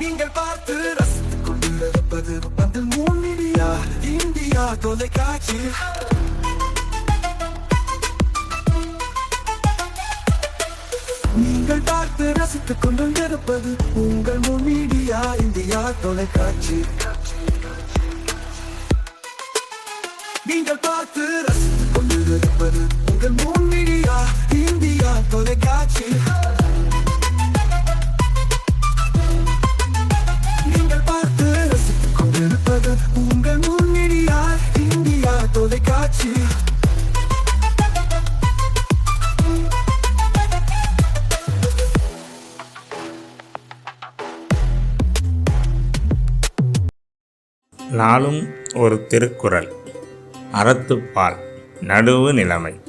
நீங்கள் பார்த்து ரசித்துக் கொண்டிருப்பது பந்தல் மூன் இந்தியா தொலைக்காட்சி. நீங்கள் பார்த்து ரசித்துக் கொண்டிருப்பது உங்கள் மீடியா இந்தியா தொலைக்காட்சி. நீங்கள் பார்த்து ரசித்துக் கொண்டிருப்பது உங்கள் மீடியா இந்தியா தொலைக்காட்சி. நாளும் ஒரு திருக்குறள். அறத்துப்பால் நடுவு நிலைமை.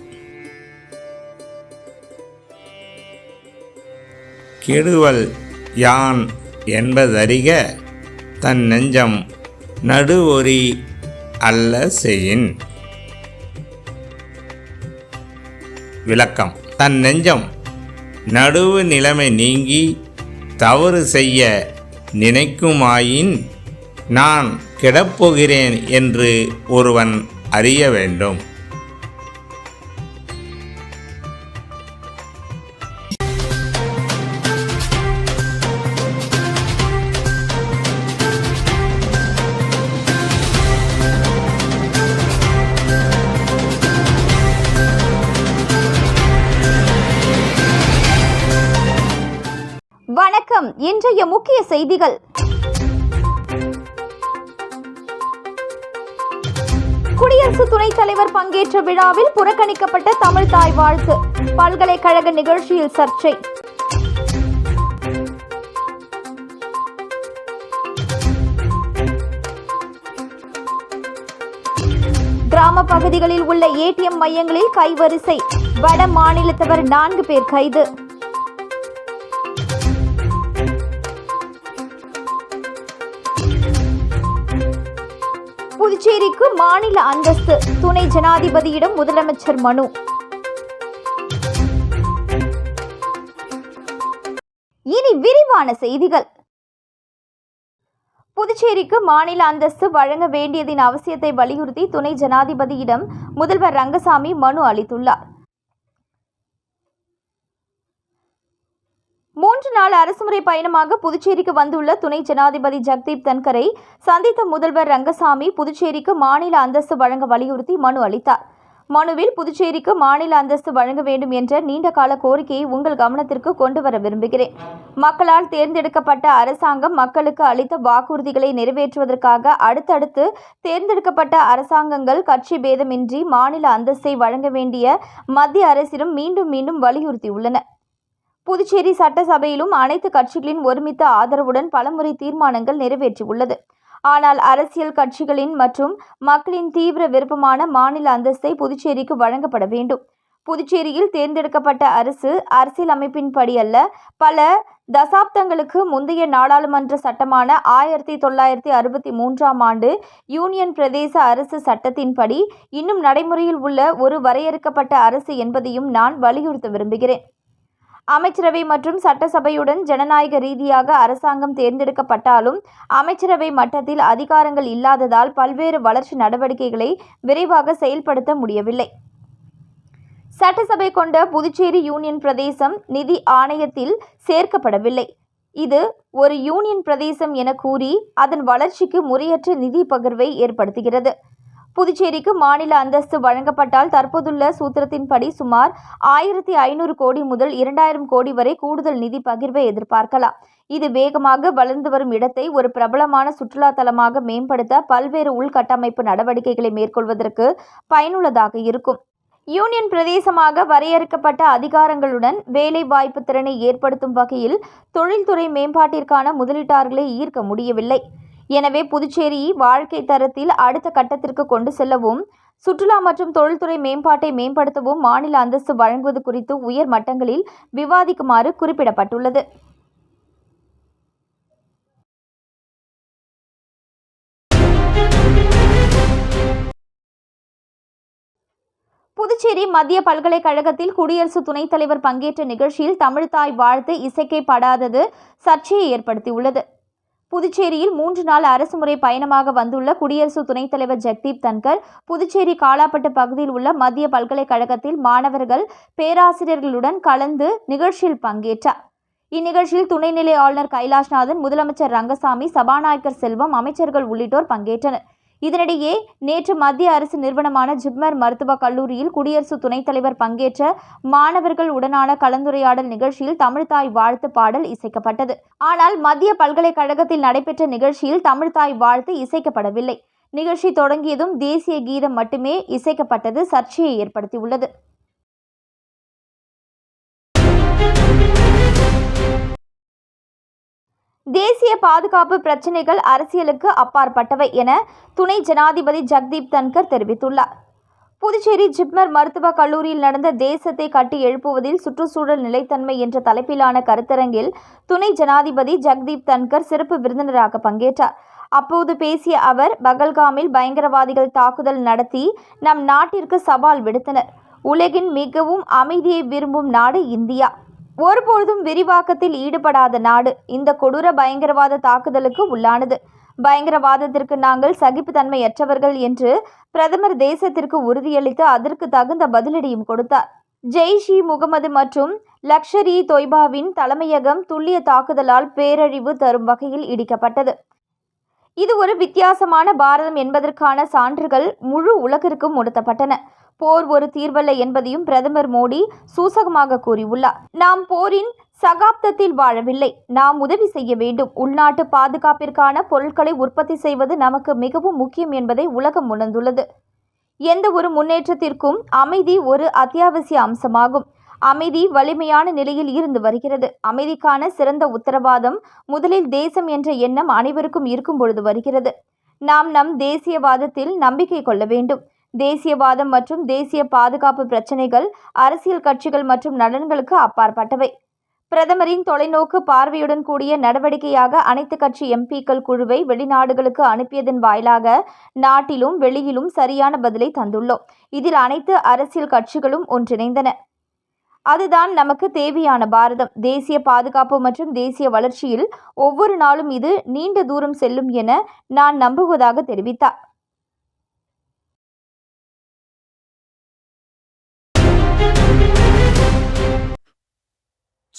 கெடுவல் யான் என்பதறிக தன் நெஞ்சம் நடுவொறி அல்ல செய்யின். விளக்கம் தன் நெஞ்சம் நடுவு நிலைமை நீங்கி தவறு செய்ய நினைக்குமாயின் நான் கெடப்போகிறேன் என்று ஒருவன் அறிய வேண்டும். வணக்கம். இன்றைய முக்கிய செய்திகள். குடியரசு துணைத் தலைவர் பங்கேற்ற விழாவில் புறக்கணிக்கப்பட்ட தமிழ் தாய் வாழ்த்து. பல்கலைக்கழக நிகழ்ச்சியில் சர்ச்சை. கிராம பகுதிகளில் உள்ள ஏடிஎம் மையங்களில் கைவரிசை. வட மாநிலத்தவர் நான்கு பேர் கைது. புதுச்சேரிக்கு மாநில அந்தஸ்து. துணை ஜனாதிபதியிடம் முதலமைச்சர் மனு. இனி விரிவான செய்திகள். புதுச்சேரிக்கு மாநில அந்தஸ்து வழங்க வேண்டியதின் அவசியத்தை வலியுறுத்தி துணை ஜனாதிபதியிடம் முதல்வர் ரங்கசாமி மனு அளித்துள்ளார். மூன்று நாள் அரசுமுறை பயணமாக புதுச்சேரிக்கு வந்துள்ள துணை ஜனாதிபதி ஜக்தீப் தன்கரை சந்தித்த முதல்வர் ரங்கசாமி புதுச்சேரிக்கு மாநில அந்தஸ்து வழங்க வலியுறுத்தி மனு அளித்தார். மனுவில் புதுச்சேரிக்கு மாநில அந்தஸ்து வழங்க வேண்டும் என்ற நீண்டகால கோரிக்கையை உங்கள் கவனத்திற்கு கொண்டு வர விரும்புகிறேன். மக்களால் தேர்ந்தெடுக்கப்பட்ட அரசாங்கம் மக்களுக்கு அளித்த வாக்குறுதிகளை நிறைவேற்றுவதற்காக அடுத்தடுத்து தேர்ந்தெடுக்கப்பட்ட அரசாங்கங்கள் கட்சி பேதமின்றி மாநில அந்தஸ்தை வழங்க வேண்டிய மத்திய அரசிடம் மீண்டும் மீண்டும் வலியுறுத்தியுள்ளன. புதுச்சேரி சட்டசபையிலும் அனைத்து கட்சிகளின் ஒருமித்த ஆதரவுடன் பலமுறை தீர்மானங்கள் நிறைவேற்றியுள்ளது. ஆனால் அரசியல் கட்சிகளின் மற்றும் மக்களின் தீவிர விருப்பமான மாநில அந்தஸ்தை புதுச்சேரிக்கு வழங்கப்பட வேண்டும். புதுச்சேரியில் தேர்ந்தெடுக்கப்பட்ட அரசு அரசியல் அமைப்பின்படி அல்ல பல தசாப்தங்களுக்கு முந்தைய நாடாளுமன்ற சட்டமான ஆயிரத்தி தொள்ளாயிரத்தி அறுபத்தி மூன்றாம் ஆண்டு யூனியன் பிரதேச அரசு சட்டத்தின்படி இன்னும் நடைமுறையில் உள்ள ஒரு வரையறுக்கப்பட்ட அரசு என்பதையும் நான் வலியுறுத்த விரும்புகிறேன். அமைச்சரவை மற்றும் சட்டசபையுடன் ஜனநாயக ரீதியாக அரசாங்கம் தேர்ந்தெடுக்கப்பட்டாலும் அமைச்சரவை மட்டத்தில் அதிகாரங்கள் இல்லாததால் பல்வேறு வளர்ச்சி நடவடிக்கைகளை விரைவாக செயல்படுத்த முடியவில்லை. சட்டசபை கொண்ட புதுச்சேரி யூனியன் பிரதேசம் நிதி ஆணையத்தில் சேர்க்கப்படவில்லை. இது ஒரு யூனியன் பிரதேசம் என கூறி அதன் வளர்ச்சிக்கு முறையற்ற நிதி பகிர்வை ஏற்படுத்துகிறது. புதுச்சேரிக்கு மாநில அந்தஸ்து வழங்கப்பட்டால் தற்போதுள்ள சூத்திரத்தின்படி சுமார் ஆயிரத்தி ஐநூறு கோடி முதல் இரண்டாயிரம் கோடி வரை கூடுதல் நிதி பகிர்வை எதிர்பார்க்கலாம். இது வேகமாக வளர்ந்து வரும் இடத்தை ஒரு பிரபலமான சுற்றுலா தலமாக மேம்படுத்த பல்வேறு உள்கட்டமைப்பு நடவடிக்கைகளை மேற்கொள்வதற்கு பயனுள்ளதாக இருக்கும். யூனியன் பிரதேசமாக வரையறுக்கப்பட்ட அதிகாரங்களுடன் வேலை வாய்ப்பு திறனை ஏற்படுத்தும் வகையில் தொழில்துறை மேம்பாட்டிற்கான முதலீட்டாளர்களை ஈர்க்க முடியவில்லை. எனவே புதுச்சேரி வாழ்க்கை தரத்தில் அடுத்த கட்டத்திற்கு கொண்டு செல்லவும் சுற்றுலா மற்றும் தொழில்துறை மேம்பாட்டை மேம்படுத்தவும் மாநில அந்தஸ்து வழங்குவது குறித்து உயர் மட்டங்களில் விவாதிக்குமாறு குறிப்பிடப்பட்டுள்ளது. புதுச்சேரி மத்திய பல்கலைக்கழகத்தில் குடியரசு துணைத் தலைவர் பங்கேற்ற நிகழ்ச்சியில் தமிழ்தாய் வாழ்த்து இசைக்கப்படாதது சர்ச்சையை ஏற்படுத்தியுள்ளது. புதுச்சேரியில் மூன்று நாள் அரசுமுறை பயணமாக வந்துள்ள குடியரசு துணைத் தலைவர் ஜெக்தீப் தன்கர் புதுச்சேரி காலாப்பட்டு பகுதியில் உள்ள மத்திய பல்கலைக்கழகத்தில் மாணவர்கள் பேராசிரியர்களுடன் கலந்து நிகழ்ச்சியில் பங்கேற்றார். இந்நிகழ்ச்சியில் துணைநிலை ஆளுநர் கைலாஷ்நாதன் முதலமைச்சர் ரங்கசாமி சபாநாயகர் செல்வம் அமைச்சர்கள் உள்ளிட்டோர் பங்கேற்றனர். இதனிடையே நேற்று மத்திய அரசு நிறுவனமான ஜிப்மர் மருத்துவக் கல்லூரியில் குடியரசு துணைத் தலைவர் பங்கேற்ற மாணவர்கள் உடனான கலந்துரையாடல் நிகழ்ச்சியில் தமிழ்தாய் வாழ்த்து பாடல் இசைக்கப்பட்டது. ஆனால் மத்திய பல்கலைக்கழகத்தில் நடைபெற்ற நிகழ்ச்சியில் தமிழ்தாய் வாழ்த்து இசைக்கப்படவில்லை. நிகழ்ச்சி தொடங்கியதும் தேசிய கீதம் மட்டுமே இசைக்கப்பட்டது சர்ச்சையை ஏற்படுத்தியுள்ளது. தேசிய பாதுகாப்பு பிரச்சினைகள் அரசியலுக்கு அப்பாற்பட்டவை என துணை ஜனாதிபதி ஜக்தீப் தன்கர் தெரிவித்துள்ளார். புதுச்சேரி ஜிப்மர் மருத்துவக் கல்லூரியில் நடந்த தேசத்தை கட்டி எழுப்புவதில் சுற்றுச்சூழல் நிலைத்தன்மை என்ற தலைப்பிலான கருத்தரங்கில் துணை ஜனாதிபதி ஜக்தீப் தன்கர் சிறப்பு விருந்தினராக பங்கேற்றார். அப்போது பேசிய அவர் பகல்காமில் பயங்கரவாதிகள் தாக்குதல் நடத்தி நம் நாட்டிற்கு சவால் விடுத்தனர். உலகின் மிகவும் அமைதியை விரும்பும் நாடு இந்தியா. ஒருபொழுதும் விரிவாக்கத்தில் ஈடுபடாத நாடு. இந்த கொடூர பயங்கரவாத தாக்குதலுக்கு உள்ளானது. பயங்கரவாதத்திற்கு நாங்கள் சகிப்புத்தன்மையற்றவர்கள் என்று பிரதமர் தேசத்திற்கு உறுதியளித்து அதற்கு தகுந்த பதிலடியும் கொடுத்தார். ஜெய்ஷ் இ முகமது மற்றும் லக்ஷர் இ தொய்பாவின் தலைமையகம் துல்லிய தாக்குதலால் பேரழிவு தரும் வகையில் இடிக்கப்பட்டது. இது ஒரு வித்தியாசமான பாரதம் என்பதற்கான சான்றுகள் முழு உலகிற்கும் உணர்த்தப்பட்டன. போர் ஒரு தீர்வல்ல என்பதையும் பிரதமர் மோடி சூசகமாக கூறியுள்ளார். நாம் போரின் சகாப்தத்தில் வாழவில்லை. நாம் உதவி செய்ய வேண்டும். உள்நாட்டு பாதுகாப்பிற்கான பொருட்களை உற்பத்தி செய்வது நமக்கு மிகவும் முக்கியம் என்பதை உலகம் உணர்ந்துள்ளது. எந்த ஒரு முன்னேற்றத்திற்கும் அமைதி ஒரு அத்தியாவசிய அம்சமாகும். அமைதி வலிமையான நிலையில் இருந்து வருகிறது. அமைதிக்கான சிறந்த உத்தரவாதம் முதலில் தேசம் என்ற எண்ணம் அனைவருக்கும் இருக்கும் பொழுது வருகிறது. நாம் நம் தேசியவாதத்தில் நம்பிக்கை கொள்ள வேண்டும். தேசியவாதம் மற்றும் தேசிய பாதுகாப்பு பிரச்சினைகள் அரசியல் கட்சிகள் மற்றும் நலன்களுக்கு அப்பாற்பட்டவை. பிரதமரின் தொலைநோக்கு பார்வையுடன் கூடிய நடவடிக்கையாக அனைத்து கட்சி எம்பிக்கள் குழுவை வெளிநாடுகளுக்கு அனுப்பியதன் வாயிலாக நாட்டிலும் வெளியிலும் சரியான பதிலை தந்துள்ளோம். இதில் அனைத்து அரசியல் கட்சிகளும் ஒன்றிணைந்தன. அதுதான் நமக்கு தேவையான பாரதம். தேசிய பாதுகாப்பு மற்றும் தேசிய வளர்ச்சியில் ஒவ்வொரு நாளும் இது நீண்ட தூரம் செல்லும் என நான் நம்புவதாக தெரிவித்தார்.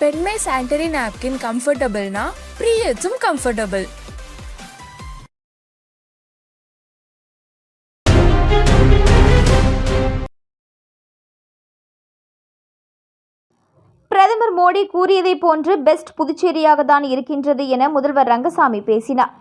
பெண்மை சானிட்டரி நாப்கின் கம்ஃபர்டபுள்னா ப்ரீயட்ஸும் கம்ஃபர்டபுள் பிரதமர் மோடி கூறியதைப் போன்று பெஸ்ட் புதுச்சேரியாக தான் இருக்கின்றது என முதல்வர் ரங்கசாமி பேசினார்.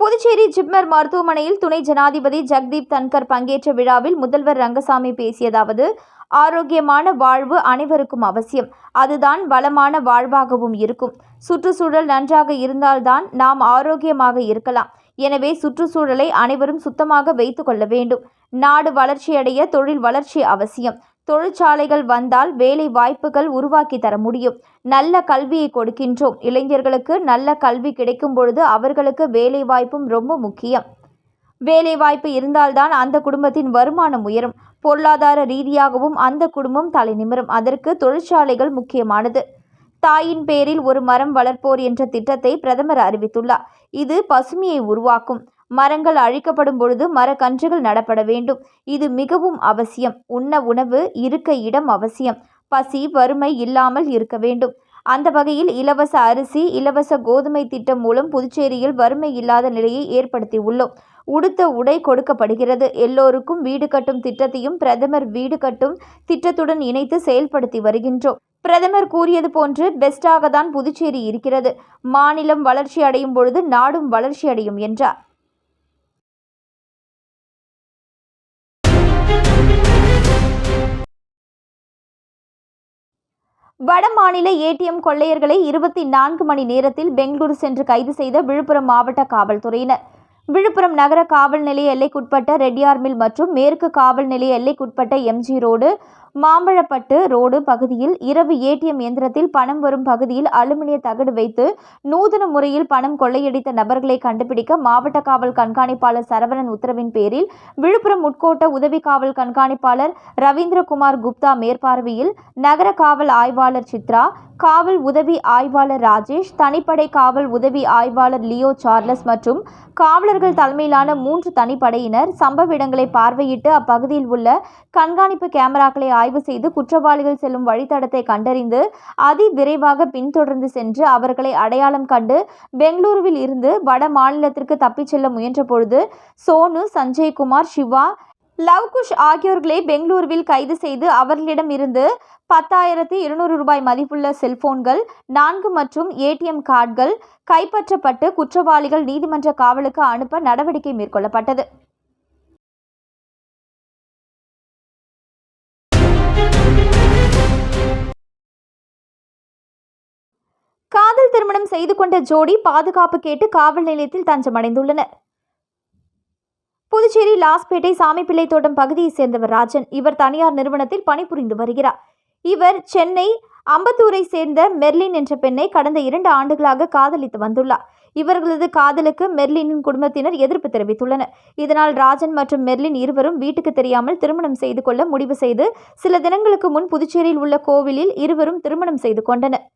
புதுச்சேரி ஜிப்மர் மருத்துவமனையில் துணை ஜனாதிபதி ஜக்தீப் தன்கர் பங்கேற்ற விழாவில் முதல்வர் ரங்கசாமி பேசியதாவது ஆரோக்கியமான வாழ்வு அனைவருக்கும் அவசியம். அதுதான் வளமான வாழ்வாகவும் இருக்கும். சுற்றுச்சூழல் நன்றாக இருந்தால்தான் நாம் ஆரோக்கியமாக இருக்கலாம். எனவே சுற்றுச்சூழலை அனைவரும் சுத்தமாக வைத்துக்கொள்ள வேண்டும். நாடு வளர்ச்சியடைய தொழில் வளர்ச்சி அவசியம். தொழிற்சாலைகள் வந்தால் வேலை வாய்ப்புகள் உருவாக்கி தர முடியும். நல்ல கல்வியை கொடுக்கின்றோம். இளைஞர்களுக்கு நல்ல கல்வி கிடைக்கும் பொழுது அவர்களுக்கு வேலை வாய்ப்பும் ரொம்ப முக்கியம். வேலை வாய்ப்பு இருந்தால்தான் அந்த குடும்பத்தின் வருமானம் உயரும். பொருளாதார ரீதியாகவும் அந்த குடும்பம் தலை நிமிரும். அதற்கு தொழிற்சாலைகள் முக்கியமானது. தாயின் பேரில் ஒரு மரம் வளர்ப்போர் என்ற திட்டத்தை பிரதமர் அறிவித்துள்ளார். இது பசுமையை உருவாக்கும். மரங்கள் அழிக்கப்படும் பொழுது மரக்கன்றுகள் நடப்பட வேண்டும். இது மிகவும் அவசியம். உண்ண உணவு இருக்க இடம் அவசியம். பசி வறுமை இல்லாமல் இருக்க வேண்டும். அந்த வகையில் இலவச அரிசி இலவச கோதுமை திட்டம் மூலம் புதுச்சேரியில் வறுமை இல்லாத நிலையை ஏற்படுத்தி உள்ளோம் உடுத்த உடை கொடுக்கப்படுகிறது. எல்லோருக்கும் வீடு கட்டும் திட்டத்தையும் பிரதமர் வீடு கட்டும் திட்டத்துடன் இணைத்து செயல்படுத்தி வருகின்றோம். பிரதமர் கூறியது போன்று பெஸ்டாக தான் புதுச்சேரி இருக்கிறது. மாநிலம் வளர்ச்சி அடையும் பொழுது நாடும் வளர்ச்சி அடையும் என்றார். வட மாநில ஏடிஎம் கொள்ளையர்களை இருபத்தி நான்கு மணி நேரத்தில் பெங்களூரு சென்று கைது செய்த விழுப்புரம் மாவட்ட காவல்துறையினர். விழுப்புரம் நகர காவல் நிலைய எல்லைக்குட்பட்ட ரெட்டியார் மில் மற்றும் மேற்கு காவல் நிலைய எல்லைக்குட்பட்ட எம்ஜி ரோடு மாம்பழப்பட்டு ரோடு பகுதியில் இரவு ஏடிஎம் இயந்திரத்தில் பணம் வரும் பகுதியில் அலுமினிய தகடு வைத்து நூதன முறையில் பணம் கொள்ளையடித்த நபர்களை கண்டுபிடிக்க மாவட்ட காவல் கண்காணிப்பாளர் சரவணன் உத்தரவின் பேரில் விழுப்புரம் உட்கோட்ட உதவி காவல் கண்காணிப்பாளர் ரவீந்திரகுமார் குப்தா மேற்பார்வையில் நகர காவல் ஆய்வாளர் சித்ரா காவல் உதவி ஆய்வாளர் ராஜேஷ் தனிப்படை காவல் உதவி ஆய்வாளர் லியோ சார்லஸ் மற்றும் காவலர்கள் தலைமையிலான மூன்று தனிப்படையினர் சம்பவ இடங்களை பார்வையிட்டு அப்பகுதியில் உள்ள கண்காணிப்பு கேமராக்களை ஆய்வு செய்து குற்றவாளிகள் செல்லும் வழித்தடத்தை கண்டறிந்து அதி விரைவாக பின்தொடர்ந்து சென்று அவர்களை அடையாளம் கண்டு பெங்களூருவில் இருந்து வட மாநிலத்திற்கு தப்பிச் செல்ல முயன்றபொழுது சோனு சஞ்சய்குமார் சிவா லவ்குஷ் ஆகியோர்களை பெங்களூருவில் கைது செய்து அவர்களிடம் இருந்து பத்தாயிரத்தி இருநூறு ரூபாய் மதிப்புள்ள செல்போன்கள் நான்கு மற்றும் ஏடிஎம் கார்டுகள் கைப்பற்றப்பட்டு குற்றவாளிகள் நீதிமன்ற காவலுக்கு அனுப்ப நடவடிக்கை மேற்கொள்ளப்பட்டது. காதல் திருமணம் செய்து கொண்ட ஜோடி பாதுகாப்பு கேட்டு காவல் நிலையத்தில் தஞ்சமடைந்துள்ளனர். புதுச்சேரி லாஸ்பேட்டை சாமிப்பிள்ளை தோட்டம் பகுதியைச் சேர்ந்தவர் ராஜன். இவர் தனியார் நிறுவனத்தில் பணிபுரிந்து வருகிறார். இவர் சென்னை அம்பத்தூரை சேர்ந்த மெர்லின் என்ற பெண்ணை கடந்த இரண்டு ஆண்டுகளாக காதலித்து வந்துள்ளார். இவர்களது காதலுக்கு மெர்லினின் குடும்பத்தினர் எதிர்ப்பு தெரிவித்துள்ளனர். இதனால் ராஜன் மற்றும் மெர்லின் இருவரும் வீட்டுக்கு தெரியாமல் திருமணம் செய்து கொள்ள முடிவு செய்து சில தினங்களுக்கு முன் புதுச்சேரியில் உள்ள கோவிலில் இருவரும் திருமணம் செய்து கொண்டனர்.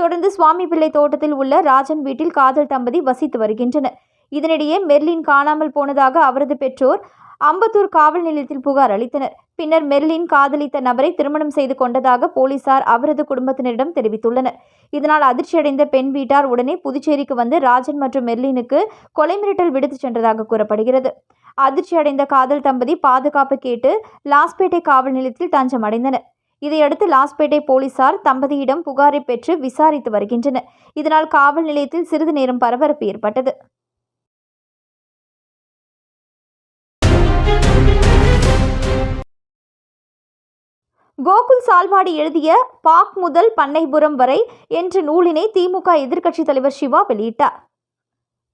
தொடர்ந்து சுவாமி பிள்ளை தோட்டத்தில் உள்ள ராஜன் வீட்டில் காதல் தம்பதி வசித்து வருகின்றனர். இதனிடையே மெர்லின் காணாமல் போனதாக அவரது பெற்றோர் அம்பத்தூர் காவல் நிலையத்தில் புகார் அளித்தனர். பின்னர் மெர்லின் காதலித்த நபரை திருமணம் செய்து கொண்டதாக போலீசார் அவரது குடும்பத்தினரிடம் தெரிவித்துள்ளனர். இதனால் அதிர்ச்சியடைந்த பெண் வீட்டார் உடனே புதுச்சேரிக்கு வந்து ராஜன் மற்றும் மெர்லினுக்கு கொலை மிரட்டல் விடுத்துச் சென்றதாக கூறப்படுகிறது. அதிர்ச்சியடைந்த காதல் தம்பதி பாதுகாப்பு கேட்டு லாஸ்பேட்டை காவல் நிலையத்தில் தஞ்சம் அடைந்தனர் இதையடுத்து லாஸ்பேட்டை போலீசார் தம்பதியிடம் புகாரை பெற்று விசாரித்து வருகின்றனர். இதனால் காவல் நிலையத்தில் சிறிது நேரம் பரபரப்பு ஏற்பட்டது. கோகுல் சால்வாடி எழுதிய பாக் முதல் பண்ணைபுரம் வரை என்ற நூலினை திமுக எதிர்க்கட்சித் தலைவர் சிவா வெளியிட்டார்.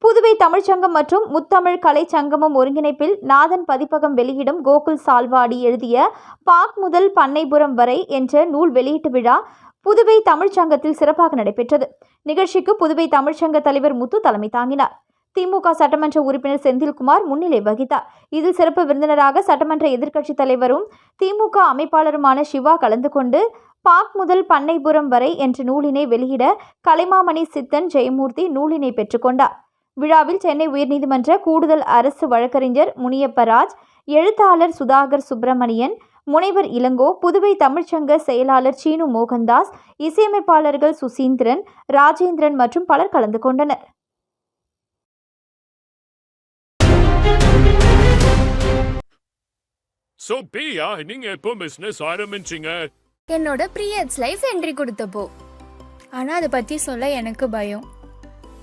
புதுவை தமிழ்ச்சங்கம் மற்றும் முத்தமிழ் கலை சங்கமம் ஒருங்கிணைப்பில் நாதன் பதிப்பகம் வெளியிடும் கோகுல் சால்வாடி எழுதிய பாக் முதல் பண்ணைபுரம் வரை என்ற நூல் வெளியீட்டு விழா புதுவை தமிழ்ச்சங்கத்தில் சிறப்பாக நடைபெற்றது. நிகழ்ச்சிக்கு புதுவை தமிழ்ச்சங்க தலைவர் முத்து தலைமை தாங்கினார். திமுக சட்டமன்ற உறுப்பினர் செந்தில்குமார் முன்னிலை வகித்தார். இதில் சிறப்பு விருந்தினராக சட்டமன்ற எதிர்க்கட்சித் தலைவரும் திமுக அமைப்பாளருமான சிவா கலந்து கொண்டு பாக் முதல் பண்ணைபுரம் வரை என்ற நூலினை வெளியிட கலைமாமணி சித்தன் ஜெயமூர்த்தி நூலினை பெற்றுக்கொண்டார் விழாவில் சென்னை உயர்நீதிமன்ற கூடுதல் அரசு வழக்கறிஞர் முனியப்பராஜ் எழுத்தாளர் சுதாகர் சுப்பிரமணியன் முனைவர் இளங்கோ புதுவை தமிழ்ச்சங்க செயலாளர் சீனு மோகன்தாஸ் இசையமைப்பாளர்கள் சுசீந்திரன் ராஜேந்திரன் மற்றும் பலர் கலந்து கொண்டனர். சோ பிரியா நீங்க எப்போ பிசினஸ் ஆரம்பிச்சீங்க? என்னோட ப்ரீயட்ஸ் லைஃப் என்ட்ரி கொடுத்தப்போ. ஆனால் அதை பற்றி சொல்ல எனக்கு பயம்.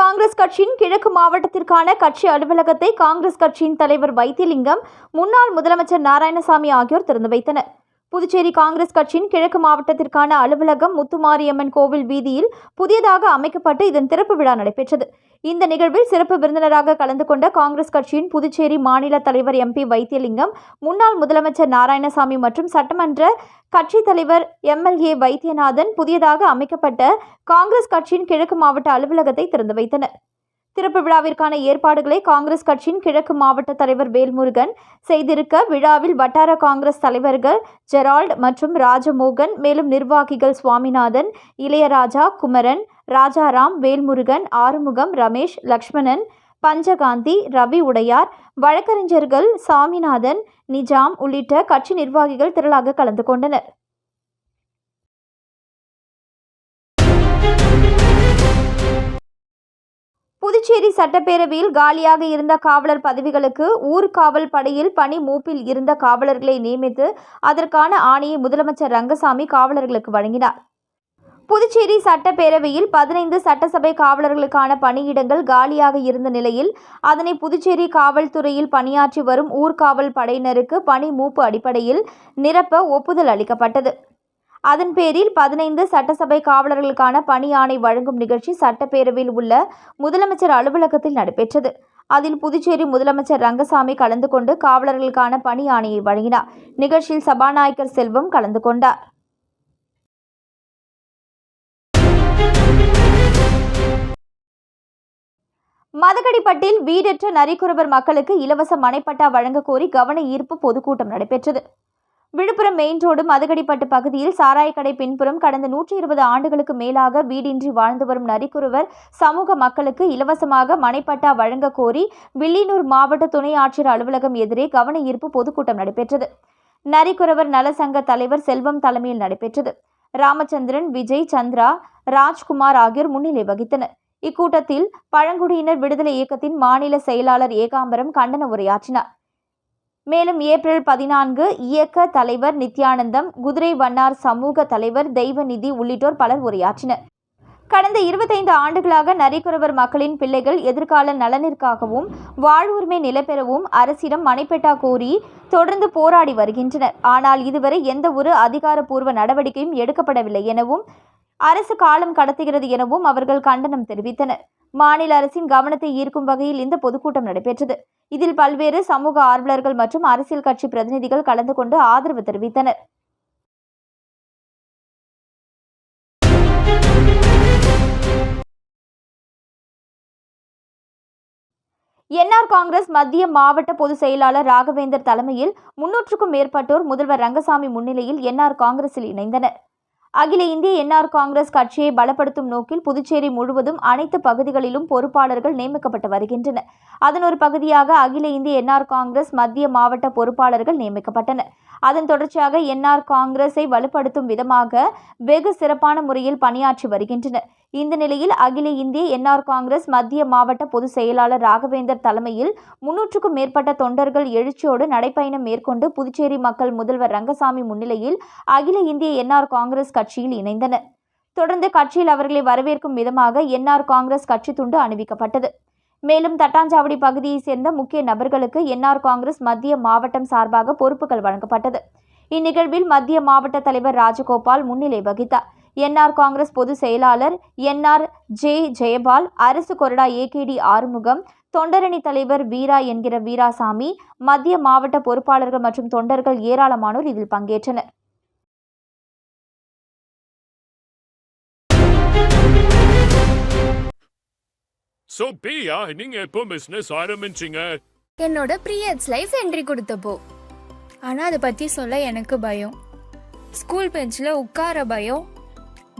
காங்கிரஸ் கட்சியின் கிழக்கு மாவட்டத்திற்கான கட்சி அலுவலகத்தை காங்கிரஸ் கட்சியின் தலைவர் வைத்திலிங்கம் முன்னாள் முதலமைச்சர் நாராயணசாமி ஆகியோர் திறந்து வைத்தனர். புதுச்சேரி காங்கிரஸ் கட்சியின் கிழக்கு மாவட்டத்திற்கான அலுவலகம் முத்துமாரியம்மன் கோவில் வீதியில் புதியதாக அமைக்கப்பட்டு இதன் திறப்பு விழா நடைபெற்றது. இந்த நிகழ்வில் சிறப்பு விருந்தினராக கலந்து கொண்ட காங்கிரஸ் கட்சியின் புதுச்சேரி மாநில தலைவர் எம்பி வைத்தியலிங்கம் முன்னாள் முதலமைச்சர் நாராயணசாமி மற்றும் சட்டமன்ற கட்சித் தலைவர் எம்எல்ஏ வைத்தியநாதன் புதியதாக அமைக்கப்பட்ட காங்கிரஸ் கட்சியின் கிழக்கு மாவட்ட அலுவலகத்தை திறந்து வைத்தனர். திறப்பு விழாவிற்கான ஏற்பாடுகளை காங்கிரஸ் கட்சியின் கிழக்கு மாவட்ட தலைவர் வேல்முருகன் செய்திருக்க விழாவில் வட்டார காங்கிரஸ் தலைவர்கள் ஜெரால்ட் மற்றும் ராஜமோகன் மேலும் நிர்வாகிகள் சுவாமிநாதன் இளையராஜா குமரன் ராஜாராம் வேல்முருகன் ஆறுமுகம் ரமேஷ் லக்ஷ்மணன் பஞ்சகாந்தி ரவி உடையார் வழக்கறிஞர்கள் சாமிநாதன் நிஜாம் உள்ளிட்ட கட்சி நிர்வாகிகள் திரளாக கலந்து கொண்டனர். புதுச்சேரி சட்டப்பேரவையில் காலியாக இருந்த காவலர் பதவிகளுக்கு ஊர்காவல் படையில் பணி மூப்பில் இருந்த காவலர்களை நியமித்து அதற்கான ஆணையை முதலமைச்சர் ரங்கசாமி காவலர்களுக்கு வழங்கினார். புதுச்சேரி சட்டப்பேரவையில் பதினைந்து சட்டசபை காவலர்களுக்கான பணியிடங்கள் காலியாக இருந்த நிலையில் அதனை புதுச்சேரி காவல்துறையில் பணியாற்றி வரும் ஊர்காவல் படையினருக்கு பணி மூப்பு அடிப்படையில் நிரப்ப ஒப்புதல் அளிக்கப்பட்டது. அதன் பேரில் பதினைந்து சட்டசபை காவலர்களுக்கான பணி ஆணை வழங்கும் நிகழ்ச்சி சட்டப்பேரவையில் உள்ள முதலமைச்சர் அலுவலகத்தில் நடைபெற்றது. அதில் புதுச்சேரி முதலமைச்சர் ரங்கசாமி கலந்து கொண்டு காவலர்களுக்கான பணி ஆணையை வழங்கினார். நிகழ்ச்சியில் சபாநாயகர் செல்வம் கலந்து கொண்டார். மதகடிப்பட்டில் வீடற்ற நரிக்குறவர் மக்களுக்கு இலவச மனைப்பட்டா வழங்க கோரி கவன ஈர்ப்பு பொதுக்கூட்டம் நடைபெற்றது. விழுப்புரம் மெயின் ரோடு மதகடிப்பட்டு பகுதியில் சாராயக்கடை பின்புறம் கடந்த நூற்றி இருபது ஆண்டுகளுக்கு மேலாக வீடின்றி வாழ்ந்து வரும் நரிக்குறவர் சமூக மக்களுக்கு இலவசமாக மனைப்பட்டா வழங்க கோரி வில்லியனூர் மாவட்ட துணை ஆட்சியர் அலுவலகம் எதிரே கவன ஈர்ப்பு பொதுக்கூட்டம் நடைபெற்றது. நரிக்குறவர் நல சங்க தலைவர் செல்வம் தலைமையில் நடைபெற்றது. ராமச்சந்திரன் விஜய் சந்திரா ராஜ்குமார் ஆகியோர் முன்னிலை வகித்தனர். இக்கூட்டத்தில் பழங்குடியினர் விடுதலை இயக்கத்தின் மாநில செயலாளர் ஏகாம்பரம் கண்டன உரையாற்றினார். மேலும் ஏப்ரல் பதினான்கு இயக்க தலைவர் நித்யானந்தம் குதிரை வண்ணார் சமூக தலைவர் தெய்வநிதி உள்ளிட்டோர் பலர் உரையாற்றினர். கடந்த இருபத்தைந்து ஆண்டுகளாக நரிக்குறவர் மக்களின் பிள்ளைகள் எதிர்கால நலனிற்காகவும் வாழ்வுரிமை நிலைபெறவும் அரசிடம் மனைப்பெட்டா கோரி தொடர்ந்து போராடி வருகின்றனர். ஆனால் இதுவரை எந்த ஒரு அதிகாரப்பூர்வ நடவடிக்கையும் எடுக்கப்படவில்லை எனவும் அரசு காலம் கடத்துகிறது எனவும் அவர்கள் கண்டனம் தெரிவித்தனர். மாநில அரசின் கவனத்தை ஈர்க்கும் வகையில் இந்த பொதுக்கூட்டம் நடைபெற்றது. இதில் பல்வேறு சமூக ஆர்வலர்கள் மற்றும் அரசியல் கட்சி பிரதிநிதிகள் கலந்து கொண்டு ஆதரவு தெரிவித்தனர். என்ஆர் காங்கிரஸ் மத்திய மாவட்ட பொதுச் செயலாளர் ராகவேந்தர் தலைமையில் முன்னூற்றுக்கும் மேற்பட்டோர் முதல்வர் ரங்கசாமி முன்னிலையில் என்ஆர் காங்கிரஸில் இணைந்தனர். அகில இந்திய என்ஆர் காங்கிரஸ் கட்சியை பலப்படுத்தும் நோக்கில் புதுச்சேரி முழுவதும் அனைத்து பகுதிகளிலும் பொறுப்பாளர்கள் நியமிக்கப்பட்டு வருகின்றனர். அதன் ஒரு பகுதியாக அகில இந்திய என்ஆர் காங்கிரஸ் மத்திய மாவட்ட பொறுப்பாளர்கள் நியமிக்கப்பட்டனர். அதன் தொடர்ச்சியாக என்ஆர் காங்கிரஸை வலுப்படுத்தும் விதமாக வெகு சிறப்பான முறையில் பணியாற்றி வருகின்றனர். இந்த நிலையில் அகில இந்திய என்ஆர் காங்கிரஸ் மத்திய மாவட்ட பொதுச் செயலாளர் ராகவேந்தர் தலைமையில் முன்னூற்றுக்கும் மேற்பட்ட தொண்டர்கள் எழுச்சியோடு நடைப்பயணம் மேற்கொண்டு புதுச்சேரி மக்கள் முதல்வர் ரங்கசாமி முன்னிலையில் அகில இந்திய என்ஆர் காங்கிரஸ் கட்சியில் இணைந்தனர். தொடர்ந்து கட்சியில் அவர்களை வரவேற்கும் விதமாக என்ஆர் காங்கிரஸ் கட்சி துண்டு அணிவிக்கப்பட்டது. மேலும் தட்டாஞ்சாவடி பகுதியைச் சேர்ந்த முக்கிய நபர்களுக்கு என்ஆர் காங்கிரஸ் மத்திய மாவட்டம் சார்பாக பொறுப்புகள் வழங்கப்பட்டது. இந்நிகழ்வில் மத்திய மாவட்ட தலைவர் ராஜகோபால் முன்னிலை வகித்தார். என்ஆர் காங்கிரஸ் பொதுச் செயலாளர் என்ஆர் ஜே ஜெயபால் அரசு கொறடா ஏகேடி ஆறுமுகம் தொண்டரணி தலைவர் வீரா என்கிற வீராசாமி மத்திய மாவட்ட பொறுப்பாளர்கள் மற்றும் தொண்டர்கள் ஏராளமானோர் இதில் பங்கேற்றனர். ஸோ பிரியா நீங்க எப்போ பிசினஸ் ஆரம்பிச்சீங்க? என்னோட ப்ரீயட்ஸ் லைஃப் என்ட்ரி கொடுத்தப்போ. ஆனால் அதை பற்றி சொல்ல எனக்கு பயம். ஸ்கூல் பெஞ்சில் உட்கார பயம்.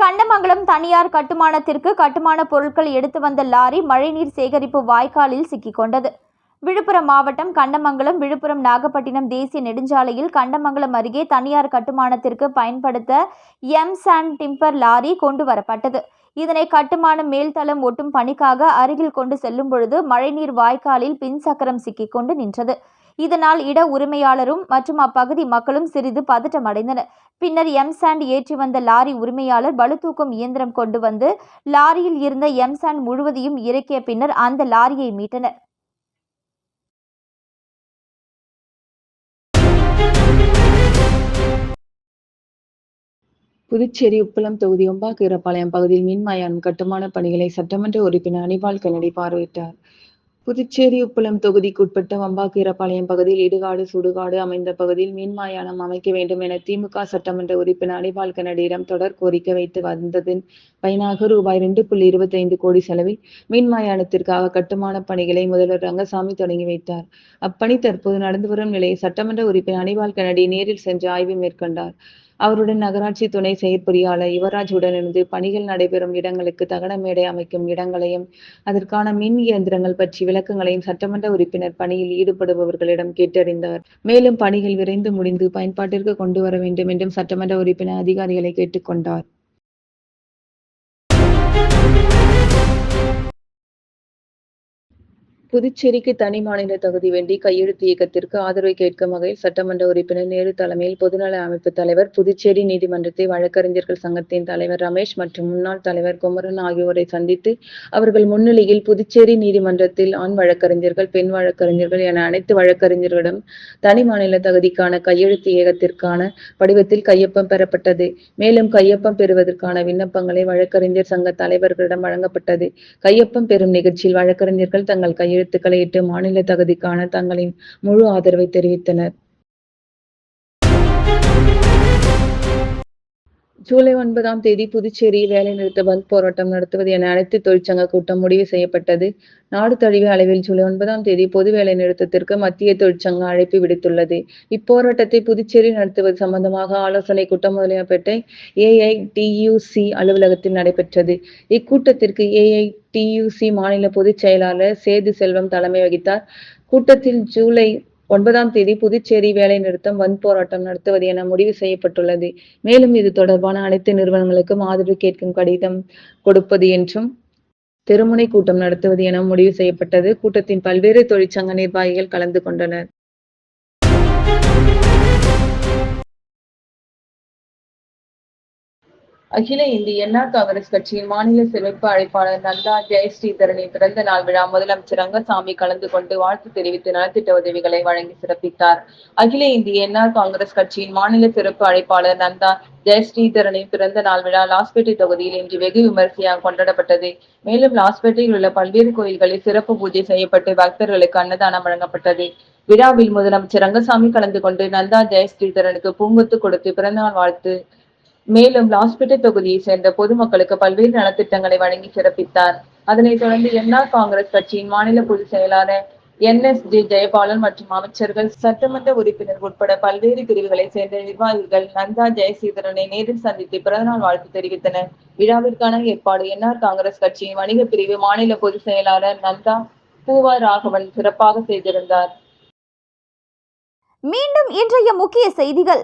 கண்டமங்கலம் தனியார் கட்டுமானத்திற்கு கட்டுமான பொருட்கள் எடுத்து வந்த லாரி மழைநீர் சேகரிப்பு வாய்க்காலில் சிக்கிக்கொண்டது விழுப்புரம் மாவட்டம் கண்டமங்கலம் விழுப்புரம் நாகப்பட்டினம் தேசிய நெடுஞ்சாலையில் கண்டமங்கலம் அருகே தனியார் கட்டுமானத்திற்கு பயன்படுத்த எம் சாண்ட் டிம்பர் லாரி கொண்டு வரப்பட்டது. இதனை கட்டுமானம் மேல்தளம் ஒட்டும் பணிக்காக அருகில் கொண்டு செல்லும் பொழுது மழைநீர் வாய்க்காலில் பின் சக்கரம் சிக்கிக்கொண்டு நின்றது. இதனால் இட உரிமையாளரும் மற்றும் அப்பகுதி மக்களும் சிறிது பதட்டமடைந்தனர். பின்னர் எம் சாண்ட் ஏற்றி வந்த லாரி உரிமையாளர் பளுதூக்கும் இயந்திரம் கொண்டு வந்து லாரியில் இருந்த எம் சாண்ட் முழுவதையும் இறக்கிய பின்னர் அந்த லாரியை மீட்டனர். புதுச்சேரி உப்பளம் தொகுதி ஒம்பாக்கீரப்பாளையம் பகுதியில் மின்மயான் கட்டுமான பணிகளை சட்டமன்ற உறுப்பினர் அனிபால் கென்னடி பார்வையிட்டார். புதுச்சேரி உப்பளம் தொகுதிக்குட்பட்ட வம்பாக்கீரப்பாளையம் பகுதியில் இடுகாடு சுடுகாடு அமைந்த பகுதியில் மின்மயானம் அமைக்க வேண்டும் என திமுக சட்டமன்ற உறுப்பினர் அனிபால் கனடியிடம் தொடர் கோரிக்கை வைத்து வந்ததன் பயனாக ரூபாய் ரெண்டு புள்ளி இருபத்தி ஐந்து கோடி செலவில் மின்மயானத்திற்காக கட்டுமான பணிகளை முதல்வர் ரங்கசாமி தொடங்கி வைத்தார். அப்பணி தற்போது நடந்து வரும் நிலையை சட்டமன்ற உறுப்பினர் அனிபால் கனடி நேரில் சென்று ஆய்வு மேற்கொண்டார். அவருடன் நகராட்சி துணை செயற்பொறியாளர் யுவராஜ் உடனிருந்து பணிகள் நடைபெறும் இடங்களுக்கு தகன மேடை அமைக்கும் இடங்களையும் அதற்கான மின் இயந்திரங்கள் பற்றி விளக்கங்களையும் சட்டமன்ற உறுப்பினர் பணியில் ஈடுபடுபவர்களிடம் கேட்டறிந்தார். மேலும் பணிகள் விரைந்து முடிந்து பயன்பாட்டிற்கு கொண்டு வர வேண்டும் என்றும் சட்டமன்ற உறுப்பினர் அதிகாரிகளை கேட்டுக்கொண்டார். புதுச்சேரிக்கு தனி மாநில தகுதி வேண்டி கையெழுத்து இயக்கத்திற்கு ஆதரவை கேட்கும் வகையில் சட்டமன்ற உறுப்பினர் நேரு தலைமையில் பொதுநல அமைப்பு தலைவர் புதுச்சேரி நீதிமன்றத்தை வழக்கறிஞர்கள் சங்கத்தின் தலைவர் ரமேஷ் மற்றும் முன்னாள் தலைவர் குமரன் ஆகியோரை சந்தித்து அவர்கள் முன்னிலையில் புதுச்சேரி நீதிமன்றத்தில் ஆண் வழக்கறிஞர்கள் பெண் வழக்கறிஞர்கள் என அனைத்து வழக்கறிஞர்களிடம் தனி மாநில தகுதிக்கான கையெழுத்து இயக்கத்திற்கான படிவத்தில் கையொப்பம் பெறப்பட்டது. மேலும் கையொப்பம் பெறுவதற்கான விண்ணப்பங்களை வழக்கறிஞர் சங்க தலைவர்களிடம் வழங்கப்பட்டது. கையொப்பம் பெறும் நிகழ்ச்சியில் வழக்கறிஞர்கள் தங்கள் கையெழுத்துக்களை இட்டு மாநில தகுதிக்கான தங்களின் முழு ஆதரவை தெரிவித்தனர். ஜூலை ஒன்பதாம் தேதி புதுச்சேரி வேலைநிறுத்த பந்த் போராட்டம் நடத்துவது என அனைத்து தொழிற்சங்க கூட்டம் முடிவு செய்யப்பட்டது. நாடு தழுவிய அளவில் ஜூலை ஒன்பதாம் தேதி பொது வேலை நிறுத்தத்திற்கு மத்திய தொழிற்சங்கம் அழைப்பு விடுத்துள்ளது. இப்போராட்டத்தை புதுச்சேரி நடத்துவது சம்பந்தமாக ஆலோசனை கூட்டம் முதலியப்பேட்டை ஏஐடியூசி அலுவலகத்தில் நடைபெற்றது. இக்கூட்டத்திற்கு ஏஐடியூசி மாநில பொதுச் செயலாளர் சேது செல்வம் தலைமை வகித்தார். கூட்டத்தில் ஜூலை ஒன்பதாம் தேதி புதுச்சேரி வேலை நிறுத்தம் வன் போராட்டம் நடத்துவது என முடிவு செய்யப்பட்டுள்ளது. மேலும் இது தொடர்பான அனைத்து நிறுவனங்களுக்கும் ஆதரவு கேட்கும் கடிதம் கொடுப்பது என்றும் தெருமுனை கூட்டம் நடத்துவது என முடிவு செய்யப்பட்டது. கூட்டத்தின் பல்வேறு தொழிற்சங்க நிர்வாகிகள் கலந்து கொண்டனர். அகில இந்திய என்ஆர் காங்கிரஸ் கட்சியின் மாநில சிறப்பு அழைப்பாளர் நந்தா ஜெயஸ்ரீதரனின் பிறந்த நாள் விழா முதலமைச்சர் ரங்கசாமி கலந்து கொண்டு வாழ்த்து தெரிவித்து நலத்திட்ட உதவிகளை வழங்கி சிறப்பித்தார். அகில இந்திய என்ஆர் காங்கிரஸ் கட்சியின் மாநில சிறப்பு அழைப்பாளர் நந்தா ஜெயஸ்ரீதரனின் பிறந்த நாள் விழா லாஸ்பேட்டை தொகுதியில் இன்று வெகு விமரிசையாக கொண்டாடப்பட்டது. மேலும் லாஸ்பேட்டையில் உள்ள பல்வேறு கோயில்களில் சிறப்பு பூஜை செய்யப்பட்டு பக்தர்களுக்கு அன்னதானம் வழங்கப்பட்டது. விழாவில் முதலமைச்சர் ரங்கசாமி கலந்து கொண்டு நந்தா ஜெயஸ்ரீதரனுக்கு பூங்கொத்து கொடுத்து பிறந்தநாள் வாழ்த்து மேலும் லாஸ்பேட்டை தொகுதியை சேர்ந்த பொதுமக்களுக்கு பல்வேறு நலத்திட்டங்களை வழங்கி சிறப்பித்தார். அதனைத் தொடர்ந்து என்ஆர் காங்கிரஸ் கட்சியின் மாநில பொதுச் செயலாளர் என். எஸ். ஜே. ஜெயபாலன் மற்றும் அமைச்சர்கள் சட்டமன்ற உறுப்பினர் உட்பட பல்வேறு பிரிவுகளை சேர்ந்த நிர்வாகிகள் நந்தா ஜெயசீதரனை நேரில் சந்தித்து பிறந்தநாள் வாழ்த்து தெரிவித்தனர். விழாவிற்கான ஏற்பாடு என்ஆர் காங்கிரஸ் கட்சியின் வணிக பிரிவு மாநில பொதுச் செயலாளர் நந்தா பூவா ராகவன் சிறப்பாக செய்திருந்தார். மீண்டும் இன்றைய முக்கிய செய்திகள்.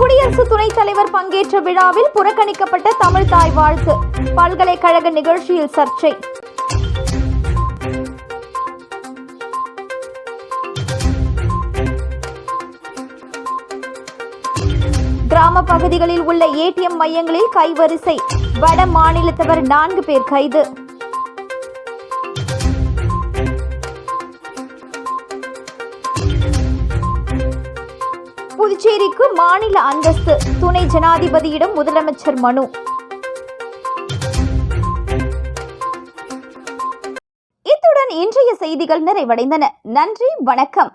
குடியரசு துணைத் தலைவர் பங்கேற்ற விழாவில் புறக்கணிக்கப்பட்ட தமிழ் தாய் வாழ்த்து. பல்கலைக்கழக நிகழ்ச்சியில் சர்ச்சை. கிராம பகுதிகளில் உள்ள ஏடிஎம் மையங்களில் கைவரிசை. வட மாநிலத்தவர் நான்கு பேர் கைது. புதுச்சேரிக்கு மாநில அந்தஸ்து. துணை ஜனாதிபதியிடம் முதலமைச்சர் மனு. இத்துடன் இன்றைய செய்திகள் நிறைவடைந்தன. நன்றி வணக்கம்.